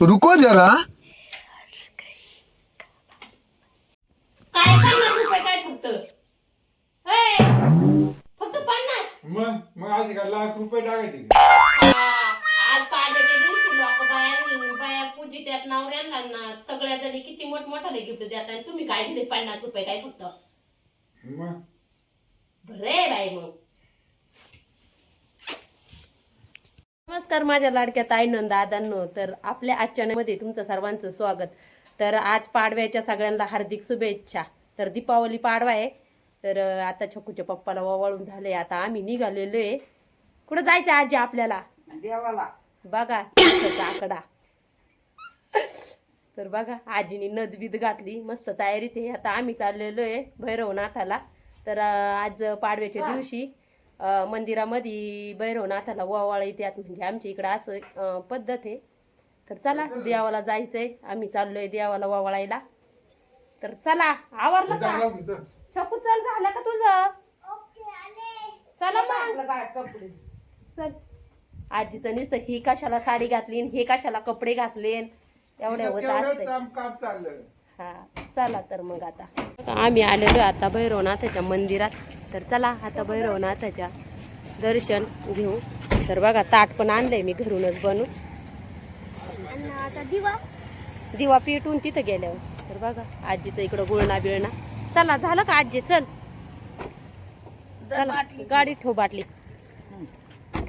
रुको जरा. काय पन्नास रुपये काय फक्त? ए, फक्त पन्नास? मग मग आज का लाख रुपये टाकायचे. हा, आज पाडव्याच्या दिवशी लोक बाया बाया पूजी त्यात नवऱ्यांना ना सगळ्या जणी किती मोठमोठाले गिफ्ट देतात आणि तुम्ही काय दिले पन्नास रुपये काय फक्त? मग. बरे बाई मग. नमस्कार माझ्या लाडक्या ताईनं दादांनो. तर आपल्या आजच्या मध्ये तुमचं सर्वांचं स्वागत. तर आज पाडव्याच्या सगळ्यांना हार्दिक शुभेच्छा. तर दीपावली पाडवा आहे. तर आता छकूच्या पप्पाला ओवाळून झाले आता आम्ही निघालेलो आहे. कुठं जायचं आजी आपल्याला? देवाला. बघा त्याचा आकडा. तर बघा आजीने नद बीद घातली. मस्त तयारीत आहे. आता आम्ही चाललेलो आहे भैरवनाथाला. तर आज पाडव्याच्या दिवशी मंदिरामध्ये भैरवनाथाला ओवाळ येतात म्हणजे आमच्या इकडं असं पद्धत आहे. तर चला देवाला जायचंय. आम्ही चाललोय देवाला ओवाळायला तर चला आवरलं का? छकू चल झालं का तुझं? चला मग. आपलं काय कपडे. चल. आजीचं नुसतं ही कशाला साडी घातली हे कशाला कपडे घातले एवढ्या होत असते काम काम चाललं हा चला तर मग आता. आम्ही आलेलो आता भैरवनाथाच्या मंदिरात. तर चला आता भैरवनाथाच्या दर्शन घेऊ. तर बघा ताट पण आणलंय मी घरूनच बनवून दिवा. पेटून तिथं गेल्यावर. तर बघा आजीचं इकडं गुळणा बिळणा. चला झालं का आजी? चल. चला गाडी ठेव बाटली.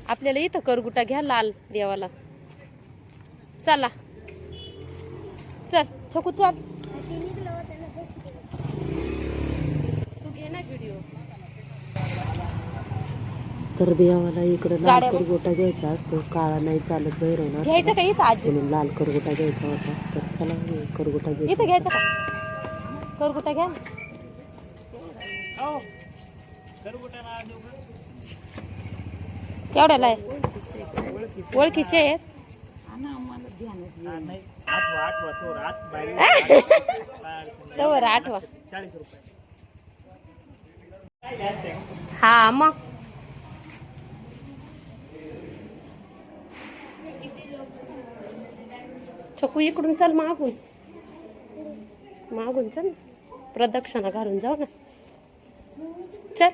आपल्याला इथं करगुटा घ्या लाल देवाला. चला. चल छकू चल. तर देवाला इकडं लाल करगोटा घ्यायचा असतो. काळा नाही चालत भैरवणार घ्यायचं का इथं आजी? म्हणून लाल करगोटा घ्यायचा होता. तर चला हे करगोटा घ्यायचा इथं घ्यायचं का? करगुटा घ्या ना. केवढ्याला आहे? ओळखीचे आहेत? तवर आठवा हा मग. छकू इकडून चल मागून. मागून चल. प्रदक्षिणा घालून जाऊ ना. चल.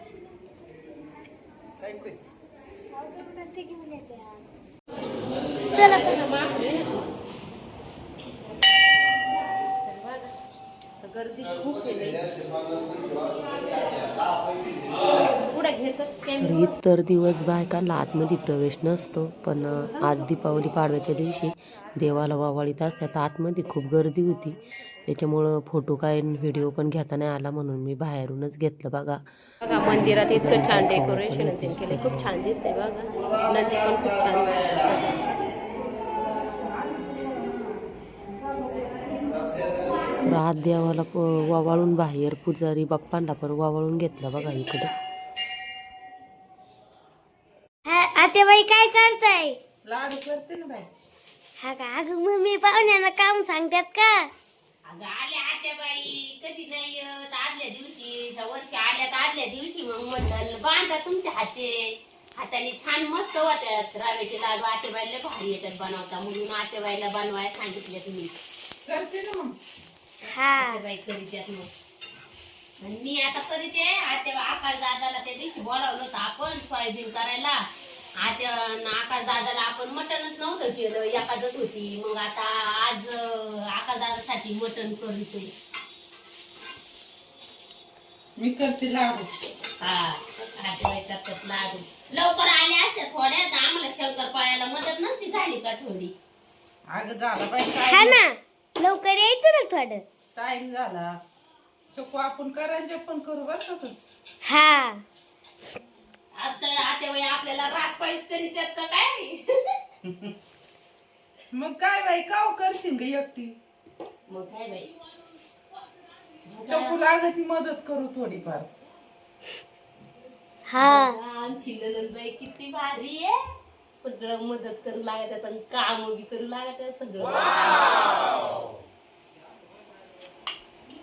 चला गर्दी खूप आहे पुढे घ्यायचं तर इतर दिवस बायकांना आतमध्ये प्रवेश नसतो पण आज दीपावली पाडव्याच्या दिवशी देवाला वावाळीत असतात. आतमध्ये खूप गर्दी होती. त्याच्यामुळं फोटो काय व्हिडिओ पण घेता नाही आला म्हणून मी बाहेरूनच घेतलं बघा. बघा मंदिरात इतकं छान डेकोरेशन केले खूप छान दिसते बघा. नदी पण खूप छान आज देवाला वावाळून बाहेर पुजारी बाप्पांना पण वावाळून घेतलं बघा इकडे. आता बाई काय करताय? लाडू करते ना बाई. हा का? अगं मम्मी पाहुण्यांना काम सांगतात का? अगं आल्या आत्या बाई. कधी नाही येत. आदल्या दिवशी त्या वर्षी आल्यात आदल्या दिवशी मग म्हटलं बांधा तुमच्या हाते. हाताने छान मस्त होत्यात रव्याचे लाडू आतेबाईला भारी येतात बनवता म्हणून आतेबाईला बनवायला सांगितले तुम्ही. करते ना मग. हा. आतेबाई करीत मग. आणि मी आता करीत आहे. आते आकाश दादाला त्या दिवशी बोलावलं होतं आपण सोयाबीन करायला. आत्या आकाश दादाला आपण मटणच नव्हतं केलं. एखादच होती. मग आता आज आकाश दादासाठी मटण करीतोय. मी करते लाडू. हा करतात लाडू. लवकर आल्या असत्या थोड्या तर आम्हाला शंकरपाळ्याला मदत नसती झाली का थोडी? अगं झाला बाई हा टाइम ना लवकर यायचं ना थोडं. टाइम झाला. चकू आपण करायचे पण करू बरं का हा. आज काय आतेबाई आपल्याला रात पाळीच करीत आहेत का काय? मग काय बाई काव करशील ग एकटी? मग काय बाई? चकू लागती मदत करू थोडीफार. हा. आमची ननंदबाई किती भारी आहे. सगळं मदत करू लागत आणि काम बी करू लागत सगळं.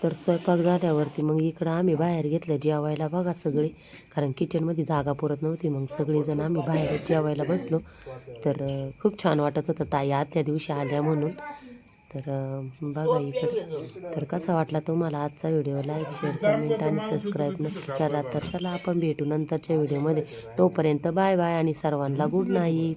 तर स्वयंपाक झाल्यावरती मग इकडं आम्ही बाहेर घेतलं जेवायला बघा सगळे. कारण किचनमध्ये जागा पुरत नव्हती मग सगळेजण आम्ही बाहेर जेवायला बसलो. तर खूप छान वाटत होतं ताई आदल्या दिवशी आल्या म्हणून. तर बघा इकडं. तर कसा वाटला तुम्हाला आजचा व्हिडिओ? लाईक शेअर कमेंट आणि सबस्क्राईब नक्की करा. तर चला आपण भेटू नंतरच्या व्हिडिओमध्ये. तोपर्यंत बाय बाय आणि सर्वांना गुड नाईट